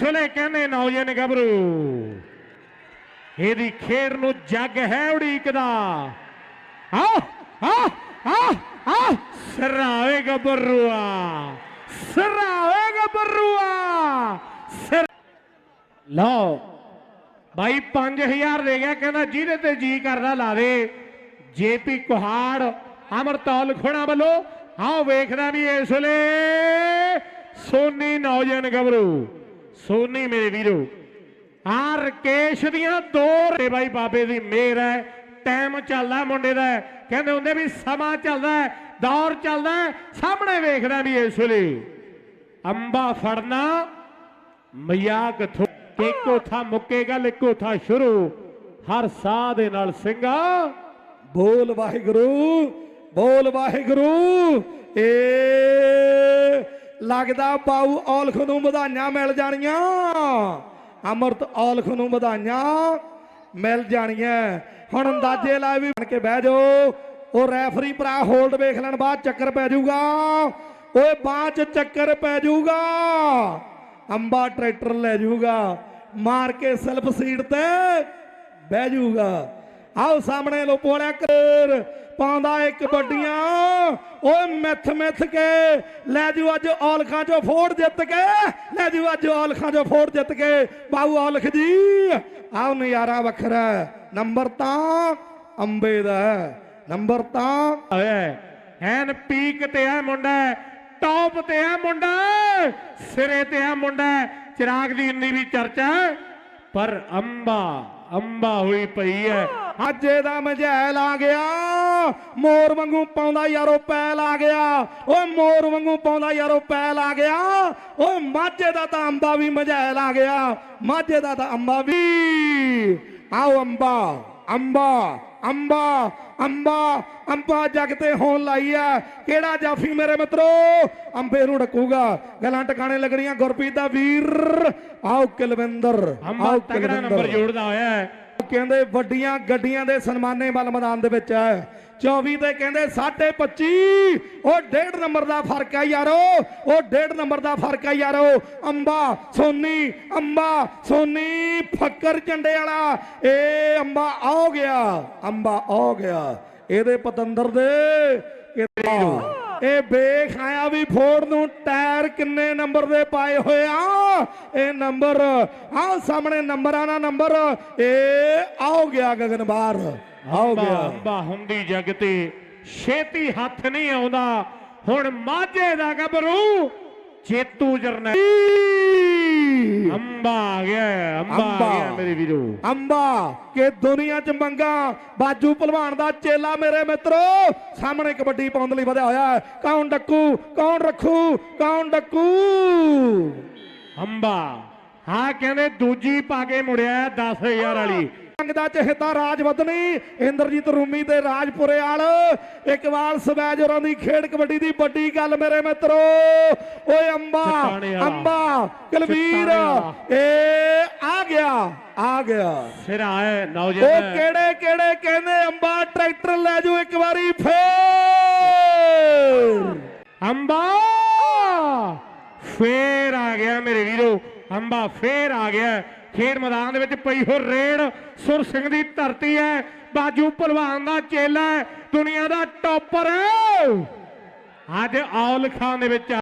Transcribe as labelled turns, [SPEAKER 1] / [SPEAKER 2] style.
[SPEAKER 1] ਇਸ ਵੇਲੇ ਕਹਿੰਦੇ ਨੌਜਵਾਨ ਗੱਭਰੂ, ਇਹਦੀ ਖੇਡ ਨੂੰ ਜੱਗ ਹੈ ਉਡੀਕਦਾ ਆ ਆ ਆ ਆ, ਸਰਾਵੇ ਗੱਭਰੂਆ ਸਰਾਵੇ ਗੱਭਰੂਆ, ਸਰ ਲਓ, ਬਾਈ 5000 ਦੇ ਗਿਆ, ਕਹਿੰਦਾ ਜਿਹਦੇ ਤੇ ਜੀ ਕਰਦਾ ਲਾ ਦੇ ਜੇਪੀ ਕੁਹਾੜ, ਅਮਰਤੌਲ ਖੋਣਾ ਵੱਲੋਂ। ਆਓ ਵੇਖਦਾ ਵੀ ਇਸ ਵੇਲੇ ਸੋਨੀ ਨੌਜਵਾਨ ਗੱਭਰੂ। ਸੋਨੀ ਮੇਰੇ ਵੀਰੋ ਆ ਰਕੇਸ਼ ਦੀਆਂ ਦੋ ਰੇ ਬਾਈ ਬਾਬੇ ਦੀ ਮਿਹਰ ਹੈ ਟਾਈਮ ਚੱਲਦਾ ਮੁੰਡੇ ਦਾ ਕਹਿੰਦੇ ਹੁੰਦੇ ਵੀ ਸਮਾਂ ਚੱਲਦਾ ਦੌਰ ਚੱਲਦਾ। ਸਾਹਮਣੇ ਵੇਖਦਾ ਵੀ ਇਸ ਵੇਲੇ। ਅੰਬਾ ਫੜਨਾ ਮਜ਼ਾਕ ਥੋ ਇੱਕੋ ਥਾ ਮੁੱਕੇਗਾ ਇੱਕੋ ਥਾ ਸ਼ੁਰੂ। ਹਰ ਸਾਹ ਦੇ ਨਾਲ ਸਿੰਘਾ
[SPEAKER 2] ਬੋਲ ਵਾਹਿਗੁਰੂ ਬੋਲ ਵਾਹਿਗੁਰੂ ਏ ਲੱਗਦਾ ਬਾਊ ਔਲਖ ਨੂੰ ਵਧਾਈਆਂ ਮਿਲ ਜਾਣੀਆਂ। ਅਮਰਤ ਔਲਖ ਨੂੰ ਵਧਾਈਆਂ ਮਿਲ ਜਾਣੀਆਂ। ਹੁਣ ਅੰਦਾਜ਼ੇ ਲਾ ਵੀ ਬਣ ਕੇ ਬਹਿ ਜਾਓ। ਉਹ ਰੈਫਰੀ ਭਰਾ ਹੋਲਡ ਵੇਖ ਲੈਣ, ਬਾਅਦ ਚੱਕਰ ਪੈ ਜਾਊਗਾ। ਓਏ, ਬਾਅਦ ਚ ਚੱਕਰ ਪੈ ਜਾਊਗਾ। ਅੰਬਾ ਟਰੈਕਟਰ ਲੈ ਜਾਊਗਾ। ਮਾਰ ਕੇ ਸੈਲਫ ਸੀਟ ਤੇ ਬਹਿ ਜਾਊਗਾ। ਆਓ ਸਾਹਮਣੇ ਲੋ ਕਰ ਪਾਉਂਦਾ ਏ ਕਬੱਡੀਆਂ ਓਏ ਮਿੱਥ ਮਿੱਥ ਕੇ, ਲੈ ਜੂ ਅੱਜ ਔਲਖਾਂ ਚੋਂ ਫੋੜ ਜਿੱਤ ਕੇ, ਲੈ ਜੂ ਅੱਜ ਔਲਖਾਂ ਚੋਂ ਫੋੜ ਜਿੱਤ ਕੇ। ਬਾਊ ਔਲਖ ਜੀ, ਆਓ ਨਜ਼ਾਰਾ ਵੱਖਰਾ ਨੰਬਰ ਤਾਂ ਅੰਬੇ ਦਾ ਨੰਬਰ ਤਾਂ
[SPEAKER 1] ਹੋਇਆ ਐਨ ਪੀਕ ਤੇ ਆ ਮੁੰਡਾ, ਟੌਪ ਤੇ ਆ ਮੁੰਡਾ, ਸਿਰੇ ਤੇ ਆ ਮੁੰਡਾ, ਚਿਰਾਗ ਦੀ ਇੰਨੀ ਵੀ ਚਰਚਾ ਪਰ ਅੰਬਾ ਅੰਬਾ ਹੋਈ ਪਈ ਹੈ।
[SPEAKER 2] ਅੱਜ ਇਹਦਾ ਮਝੈਲ ਆ ਗਿਆ। ਮੋਰ ਵਾਂਗੂ ਪਾਉਂਦਾ ਯਾਰੋ ਪੈਲ ਆ ਗਿਆ। ਓਏ ਮੋਰ ਵਾਂਗੂ ਪਾਉਂਦਾ ਯਾਰੋ ਪੈਲ ਆ ਗਿਆ। ਓਏ ਮਾਝੇ ਦਾ ਤਾਂ ਅੰਬਾ ਵੀ ਮਝੈਲ ਆ ਗਿਆ। ਮਾਝੇ ਦਾ ਤਾਂ ਅੰਬਾ ਵੀ। ਆਓ ਅੰਬਾ ਅੰਬਾ ਅੰਬਾ ਅੰਬਾ ਅੰਬਾ ਜਗ ਤੇ ਹੋਣ ਲਾਈ ਆ ਕਿਹੜਾ ਜਾਫੀ ਮੇਰੇ ਮਿੱਤਰੋ? ਅੰਬੇ ਨੂੰ ਡਕੂਗਾ ਗਲਾਂ ਟਿਕਾਣੇ ਲੱਗਣੀਆਂ ਗੁਰਪ੍ਰੀਤ ਦਾ ਵੀਰ। ਆਓ ਕੁਲਵਿੰਦਰ ਆਓ
[SPEAKER 1] ਤਗੜਾ। ਨੰਬਰ ਜੋੜਦਾ ਹੋਇਆ ਹੈ
[SPEAKER 2] ਕਹਿੰਦੇ ਵੱਡੀਆਂ ਗੱਡੀਆਂ ਦੇ ਸਨਮਾਨੇ ਵੱਲ ਮੈਦਾਨ ਦੇ ਵਿੱਚ ਹੈ। 24 ਤੇ ਕਹਿੰਦੇ 25 ਉਹ ਡੇਢ ਨੰਬਰ ਦਾ ਫ਼ਰਕ ਆ ਯਾਰੋ, ਉਹ ਡੇਢ ਨੰਬਰ ਦਾ ਫ਼ਰਕ ਹੈ ਯਾਰੋ। ਅੰਬਾ, ਸੋਨੀ ਅੰਬਾ, ਸੋਨੀ, ਫੱਕਰ ਝੰਡੇ ਵਾਲਾ, ਏ ਅੰਬਾ ਆ ਗਿਆ, ਅੰਬਾ ਆ ਗਿਆ। ਇਹਦੇ ਪਤੰਦਰ ਦੇ ਇਹ- ਇਹ ਵੇਖ ਆਇਆ ਵੀ ਫੋਰਡ ਨੂੰ ਟਾਇਰ ਕਿੰਨੇ ਨੰਬਰ ਦੇ ਪਾਏ ਹੋਏ ਆ। ਇਹ ਨੰਬਰ ਆਹ ਸਾਹਮਣੇ ਨੰਬਰਾਂ ਦਾ ਨੰਬਰ, ਇਹ ਆਓ ਗਿਆ ਗਗਨ ਬਾਹਰ ਆਓ ਗਿਆ।
[SPEAKER 1] ਅੰਬਾ ਹੁੰਦੀ ਜਗ ਤੇ ਛੇਤੀ ਹੱਥ ਨਹੀਂ ਆਉਂਦਾ। ਹੁਣ ਮਾਝੇ ਦਾ ਗੱਭਰੂ ਚੇਤੂ ਜਰਨੈਲ। ਅੰਬਾ ਆ ਗਿਆ ਅੰਬਾ ਆ। ਗਿਆ ਮੇਰੇ ਵੀਰੋ।
[SPEAKER 2] ਅੰਬਾ ਕਿ ਦੁਨੀਆ 'ਚ ਮੰਗਾ ਬਾਜੂ ਭਲਵਾਨ ਦਾ ਚੇਲਾ ਮੇਰੇ ਮਿੱਤਰੋ। ਸਾਹਮਣੇ ਕਬੱਡੀ ਪਾਉਣ ਲਈ ਵਧਿਆ ਹੋਇਆ ਕੌਣ ਡੱਕੂ ਕੌਣ ਰੱਖੂ ਕੌਣ ਡੱਕੂ?
[SPEAKER 1] ਅੰਬਾ। ਹਾਂ ਕਹਿੰਦੇ ਦੂਜੀ ਪਾ ਕੇ ਮੁੜਿਆ 10000 ਵਾਲੀ।
[SPEAKER 2] ਰੰਗ ਦਾ ਚਹਤਾ ਰਾਜ ਵਧਨੀ ਇੰਦਰਜੀਤ ਰੂਮੀ ਤੇ ਰਾਜਪੁਰੇ ਵਾਲ ਇਕਵਾਲ ਸਵੈਜ ਹੋਰਾਂ ਦੀ ਖੇਡ ਕਬੱਡੀ ਦੀ ਵੱਡੀ ਗੱਲ ਮੇਰੇ ਮਿੱਤਰੋ। ਓਏ ਅੰਬਾ। ਅੰਬਾ ਕਲਵੀਰ। ਏ ਆ ਗਿਆ ਆ ਗਿਆ।
[SPEAKER 1] ਸਿਰ ਆਏ
[SPEAKER 2] ਉਹ
[SPEAKER 1] ਨੌਜਵਾਨ
[SPEAKER 2] ਕਿਹੜੇ ਕਿਹੜੇ ਕਹਿੰਦੇ ਅੰਬਾ ਟਰੈਕਟਰ ਲੈ ਜਾਓ ਇੱਕ ਵਾਰੀ ਫੇਰ।
[SPEAKER 1] ਅੰਬਾ! ਫੇਰ ਆ ਗਿਆ ਮੇਰੇ ਵੀਰੋ। ਅੰਬਾ ਫੇਰ ਆ ਗਿਆ। ਖੇਡ ਮੈਦਾਨ ਦੇ ਵਿੱਚ ਪਈ ਹੋ ਰੇਡ ਸੁਰ ਸਿੰਘ ਦੀ ਧਰਤੀ ਹੈ। ਬਾਜੂ ਭਲਵਾਨ ਦਾ ਚੇਲਾ ਹੈ। ਦੁਨੀਆ ਦਾ ਟੌਪਰ ਹੈ। ਅੱਜ ਔਲ ਖਾਨ ਦੇ ਵਿੱਚ